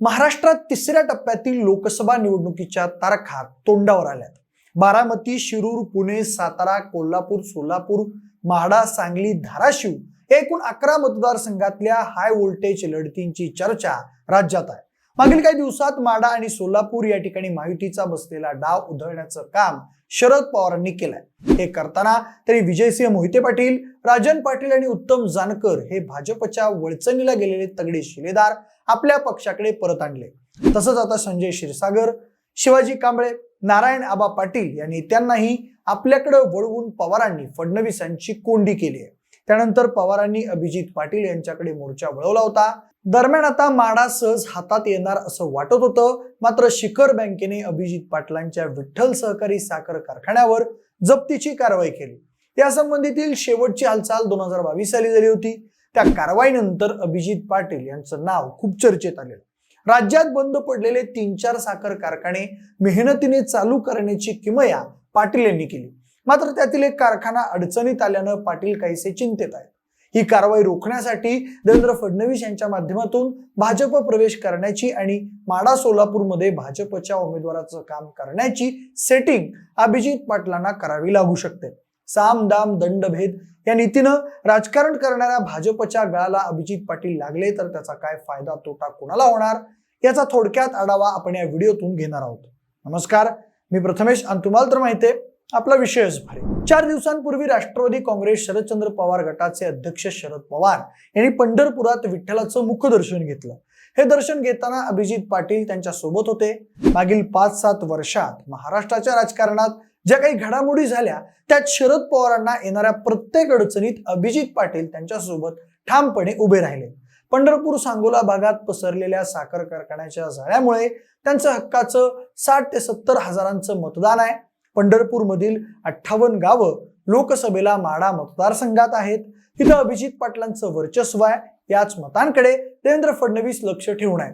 महाराष्ट्रात तिसऱ्या टप्प्यातील लोकसभा निवडणुकीच्या तारखा तोंडावर आल्यात. बारामती शिरूर पुणे सातारा कोल्हापूर सोलापूर म्हाडा सांगली धाराशिव या एकूण अकरा मतदारसंघातल्या हाय व्होल्टेज लढतींची चर्चा राज्यात आहे. मागील काही दिवसात माडा आणि सोलापूर या ठिकाणी महायुतीचा बसलेला डाव उधळण्याचं काम शरद पवारांनी केलंय. हे करताना तरी विजयसिंह मोहिते पाटील राजन पाटील आणि उत्तम जानकर हे भाजपच्या वळचणीला गेलेले तगडे शिलेदार आपल्या पक्षाकडे परत आणले. तसंच आता संजय क्षीरसागर शिवाजी कांबळे नारायण आबा पाटील यांनी त्यांनाही आपल्याकडे वळवून पवारांनी फडणवीसांची कोंडी केली आहे. त्यानंतर पवारांनी अभिजित पाटील यांच्याकडे मोर्चा वळवला होता. दरम्यान आता माडा सहज हातात येणार असं वाटत होतं. मात्र शिखर बँकेने अभिजित पाटलांच्या विठ्ठल सहकारी साखर कारखान्यावर जप्तीची कारवाई केली. या संबंधीतील शेवटची हालचाल दोन हजार बावीस साली झाली होती. त्या कारवाईनंतर अभिजित पाटील यांचं नाव खूप चर्चेत आलेलं. राज्यात बंद पडलेले तीन चार साखर कारखाने मेहनतीने चालू करण्याची किमया पाटील यांनी केली. मात्र त्यातील एक कारखाना अडचणीत आल्यानं पाटील काहीसे चिंतेत आहेत. ही कारवाई रोखण्यासाठी देवेंद्र फडणवीस यांच्या माध्यमातून भाजप प्रवेश करण्याची आणि माडा सोलापूरमध्ये भाजपच्या उमेदवाराचं काम करण्याची सेटिंग अभिजित पाटलांना करावी लागू शकते. साम दाम दंडभेद या नीतीनं राजकारण करणाऱ्या भाजपच्या गळाला अभिजित पाटील लागले तर त्याचा काय फायदा तोटा कोणाला होणार? याचा थोडक्यात आढावा आपण या व्हिडिओतून घेणार आहोत. नमस्कार मी प्रथमेश आणि तुम्हाला तर माहिती आहे आपला विषयच भारी. चार दिवसांपूर्वी राष्ट्रवादी काँग्रेस शरदचंद्र पवार गटाचे अध्यक्ष शरद पवार यांनी पंढरपुरात विठ्ठलाचं मुखदर्शन घेतलं. हे दर्शन घेताना अभिजित पाटील त्यांच्यासोबत होते. मागील पाच सात वर्षात महाराष्ट्राच्या राजकारणात ज्या काही घडामोडी झाल्या त्यात शरद पवारांना येणाऱ्या प्रत्येक अडचणीत अभिजित पाटील त्यांच्यासोबत ठामपणे उभे राहिले. पंढरपूर सांगोला भागात पसरलेल्या साखर कारखान्याच्या जाळ्यामुळे त्यांचं हक्काचं साठ ते सत्तर हजारांचं मतदान आहे. पंढरपूरमधील अठ्ठावन्न गावं लोकसभेला माडा मतदारसंघात आहेत. तिथं अभिजित पाटलांचं वर्चस्व आहे. याच मतांकडे देवेंद्र फडणवीस लक्ष ठेवून आहे.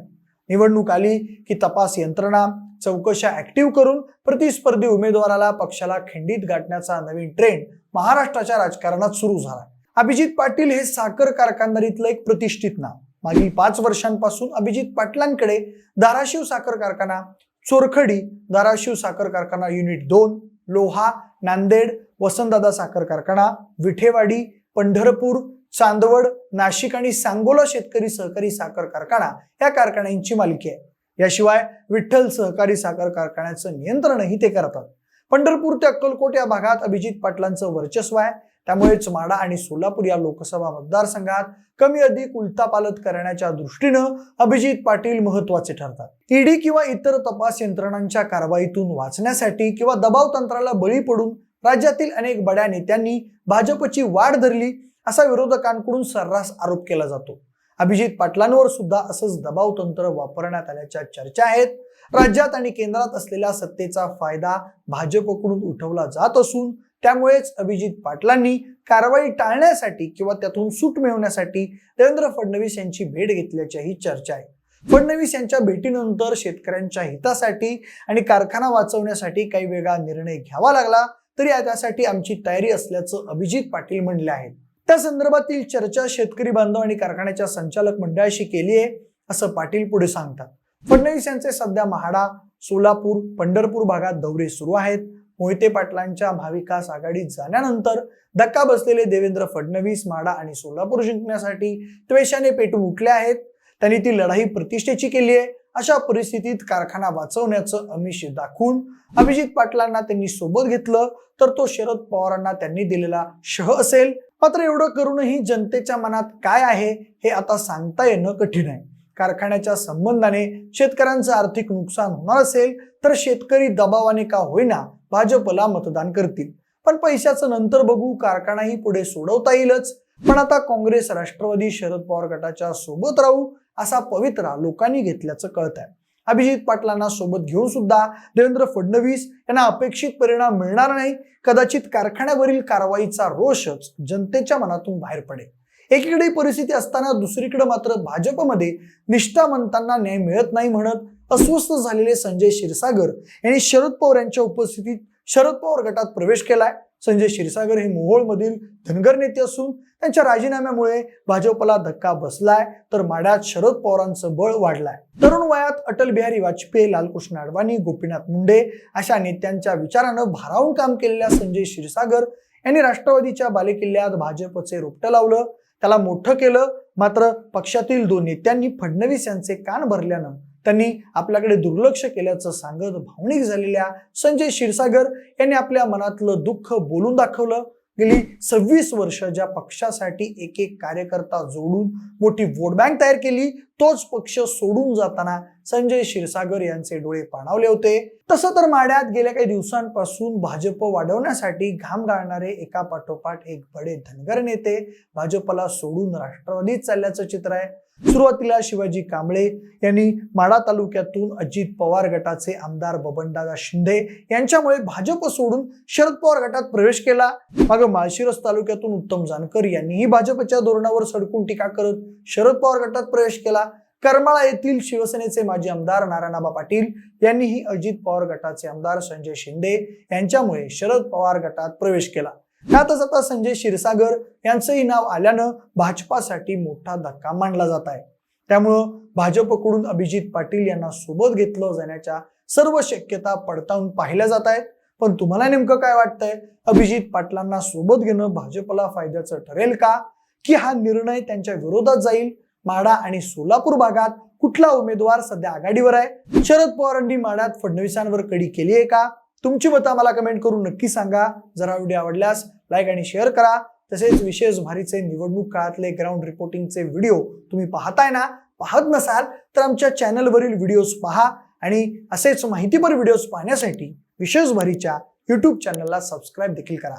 निवडणूक आली की तपास यंत्रणा चौकशा ऍक्टिव्ह करून प्रतिस्पर्धी उमेदवाराला पक्षाला खिंडीत गाठण्याचा नवीन ट्रेंड महाराष्ट्राच्या राजकारणात सुरू झाला अभिजित पाटील हे साखर कारखानदारीतलं एक प्रतिष्ठित नाव. मागील पाच वर्षांपासून अभिजित पाटलांकडे धाराशिव साखर कारखाना चोरखडी धाराशिव साखर कारखाना युनिट दोन लोहा नांदेड वसंतदादा साखर कारखाना विठेवाडी पंढरपूर चांदवड नाशिक आणि सांगोला शेतकरी सहकारी साखर कारखाना या कारखान्यांची मालकी आहे. याशिवाय विठ्ठल सहकारी साखर कारखान्याचं नियंत्रणही ते करतात. पंढरपूर ते अक्कलकोट या भागात अभिजित पाटलांचं वर्चस्व आहे. त्यामुळेच माडा आणि सोलापूर या लोकसभा मतदारसंघात कमी अधिक उलतापालत करण्याच्या दृष्टीनं अभिजित पाटील महत्त्वाचे ठरतात. ईडी किंवा इतर तपास यंत्रणांच्या कारवाईतून वाचण्यासाठी किंवा दबाव तंत्राला बळी पडून राज्यातील अनेक बड्या नेत्यांनी भाजपची वाढ धरली असा विरोधकांकडून सर्रास आरोप केला जातो. अभिजित पाटलांवर सुद्धा असंच दबाव तंत्र वापरण्यात आल्याच्या चर्चा आहेत. राज्यात आणि केंद्रात असलेल्या सत्तेचा फायदा भाजपकडून उठवला जात असून त्यामुळेच अभिजित पाटलांनी कारवाई टाळण्यासाठी किंवा त्यातून सूट मिळवण्यासाठी देवेंद्र फडणवीस यांची भेट घेतल्याच्याही चर्चा आहे. फडणवीस यांच्या भेटीनंतर शेतकऱ्यांच्या हितासाठी आणि कारखाना वाचवण्यासाठी काही वेगळा निर्णय घ्यावा लागला तरी त्यासाठी आमची तयारी असल्याचं अभिजित पाटील म्हणले आहेत. त्या संदर्भातील चर्चा शेतकरी बांधव आणि कारखान्याच्या संचालक मंडळाशी केली आहे असं पाटील पुढे सांगतात. फडणवीस यांचे सध्या महाडा सोलापूर पंढरपूर भागात दौरे सुरू आहेत. मोहिते पाटलांच्या महाविकास आघाडीत जाण्यानंतर धक्का बसलेले देवेंद्र फडणवीस माडा आणि सोलापूर जिंकण्यासाठी त्वेषाने पेटून उठले आहेत. त्यांनी ती लढाई प्रतिष्ठेची केली आहे. अशा परिस्थितीत कारखाना वाचवण्याचं अमिष दाखवून अभिजित पाटलांना त्यांनी सोबत घेतलं तर तो शरद पवारांना त्यांनी दिलेला शह असेल. मात्र एवढं करूनही जनतेच्या मनात काय आहे हे आता सांगता येणं कठीण आहे. कारखान्याच्या संबंधाने शेतकऱ्यांचं आर्थिक नुकसान होणार असेल तर शेतकरी दबावाने का होईना भाजपला मतदान करतील. पण पैशाचं नंतर बघू कारखानाही पुढे सोडवता येईलच. पण आता काँग्रेस राष्ट्रवादी शरद पवार गटाच्या सोबत राहू असा पवित्रा लोकांनी घेतल्याचं कळत आहे अभिजित पाटलांना सोबत घेऊन सुद्धा देवेंद्र फडणवीस यांना अपेक्षित परिणाम मिळणार नाही. कदाचित कारखान्यावरील कारवाईचा रोषच जनतेच्या मनातून बाहेर पडेल. एकीकडे परिस्थिती असताना दुसरीकडे मात्र भाजपमध्ये निष्ठावंतांना न्याय मिळत नाही म्हणत अस्वस्थ झालेले संजय क्षीरसागर यांनी शरद पवार यांच्या उपस्थितीत शरद पवार गटात प्रवेश केलाय. संजय क्षीरसागर हे मोहोळमधील धनगर नेते असून त्यांच्या राजीनाम्यामुळे भाजपला धक्का बसलाय तर माड्यात शरद पवारांचं बळ वाढलाय. तरुण वयात अटल बिहारी वाजपेयी लालकृष्ण अडवाणी गोपीनाथ मुंडे अशा नेत्यांच्या विचारानं भारावून काम केलेल्या संजय क्षीरसागर यांनी राष्ट्रवादीच्या बालेकिल्ल्यात भाजपचे रोपटं लावलं त्याला मोठं केलं मात्र पक्षातील दोन नेत्यांनी फडणवीस यांचे कान भरल्यानं त्यांनी आपल्याकडे दुर्लक्ष केल्याचं सांगत भावनिक झालेल्या संजय क्षीरसागर यांनी आपल्या मनातलं दुःख बोलून दाखवलं. गेली सव्वीस वर्ष ज्या पक्षासाठी एक एक कार्यकर्ता जोडून मोठी वोट बँक तयार केली तोच पक्ष सोडून जाताना संजय क्षीरसागर यांचे डोळे पाणावले होते. तसं तर माड्यात गेल्या काही दिवसांपासून भाजप वाढवण्यासाठी घाम गाळणारे एका पाठोपाठ एक बडे धनगर नेते भाजपला सोडून राष्ट्रवादीत चालल्याचं चित्र आहे. सुरुवातीला शिवाजी कांबळे यांनी माडा तालुक्यातून अजित पवार गटाचे आमदार बबनदादा शिंदे यांच्यामुळे भाजप सोडून शरद पवार गटात प्रवेश केला. मागं माळशिरस तालुक्यातून उत्तम जानकर यांनीही भाजपच्या धोरणावर सडकून टीका करत शरद पवार गटात प्रवेश केला. करमाळा येथील शिवसेनेचे माजी आमदार नारायणाबा पाटील यांनीही अजित पवार गटाचे आमदार संजय शिंदे यांच्यामुळे शरद पवार गटात प्रवेश केला. त्यातच आता संजय क्षीरसागर यांचंही नाव आल्यानं भाजपासाठी मोठा धक्का मानला जात आहे. त्यामुळं भाजपकडून अभिजित पाटील यांना सोबत घेतलं जाण्याच्या सर्व शक्यता पडताळून पाहिल्या जात आहेत. पण तुम्हाला नेमकं काय वाटतंय? अभिजित पाटलांना सोबत घेणं भाजपला फायद्याचं ठरेल का? की हा निर्णय त्यांच्या विरोधात जाईल? माडा आणि सोलापूर भागात कुठला उमेदवार सध्या आघाडीवर आहे? शरद पवारांनी माड्यात फडणवीसांवर कडी केली आहे का? तुमची मतं आम्हाला कमेंट करून नक्की सांगा. जरा व्हिडिओ आवडल्यास लाईक आणि शेअर करा. तसेच विशेष भारीचे निवडणूक काळातले ग्राउंड रिपोर्टिंगचे व्हिडिओ तुम्ही पाहताय ना? पाहत नसाल तर आमच्या चॅनलवरील व्हिडिओज पहा आणि असेच माहितीपर व्हिडिओज पाहण्यासाठी विशेष भारीच्या युट्यूब चॅनलला सबस्क्राईब देखील करा.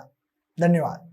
धन्यवाद.